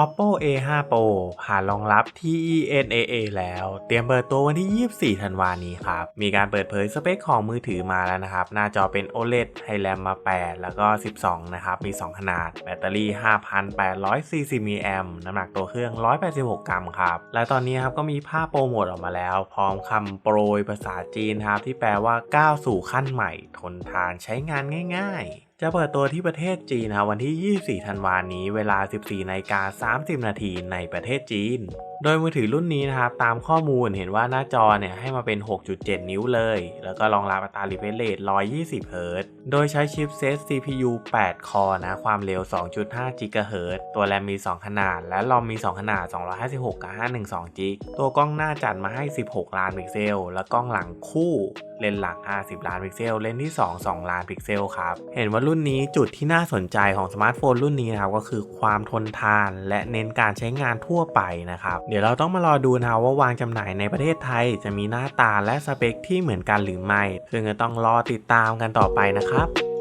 Oppo A5 Pro ผ่านรองรับ TENAA แล้ว เตรียมเปิดตัววันที่ 24 ธันวานี้ครับ มีการเปิดเผยสเปคของมือถือมาแล้วนะครับ หน้าจอเป็น OLED ให้แรมมา 8 แล้วก็ 12 นะครับ มี 2 ขนาด แบตเตอรี่ 5,840มิลลิแอมน้ำหนักตัวเครื่อง 186 กรัมครับ และตอนนี้ครับก็มีภาพโปรโมทออกมาแล้ว พร้อมคำโปรยภาษาจีนครับที่แปลว่าก้าวสู่ขั้นใหม่ ทนทานใช้งานง่าย ๆ จะเปิดตัวที่ประเทศจีนนะครับวันที่ 24 ธันวานี้ เวลา 14นาฬิกา30 นาทีในประเทศจีน โดยมือถือรุ่นนี้นะครับ ตามข้อมูลเห็นว่าหน้าจอเนี่ยให้มาเป็น 6.7 นิ้วเลย แล้วก็รองรับอัตรา refresh rate 120เฮิรตโดยใช้ชิปเซต CPU 8 คอร์นะ ความเร็ว 2.5 GHz ตัวแรมมี 2 ขนาด และรอมมี 2 ขนาด 256 กับ 512 g b ตัวกล้องหน้าจัดมาให้ 16 ล้านพิกเซล และกล้องหลังคู่เลนส์หลัก 50 ล้านพิกเซล เลนส์ที่ 2 2 ล้านพิกเซลครับ เห็นว่ารุ่นนี้จุดที่น่าสนใจของสมาร์ทโฟนรุ่นนี้นะครับก็คือความทนทานและเน้นการใช้งานทั่วไปนะครับเดี๋ยวเราต้องมารอดูนะว่าวางจำหน่ายในประเทศไทย จะมีหน้าตาและสเปคที่เหมือนกันหรือไม่ ซึ่งก็ต้องรอติดตามกันต่อไปนะครับ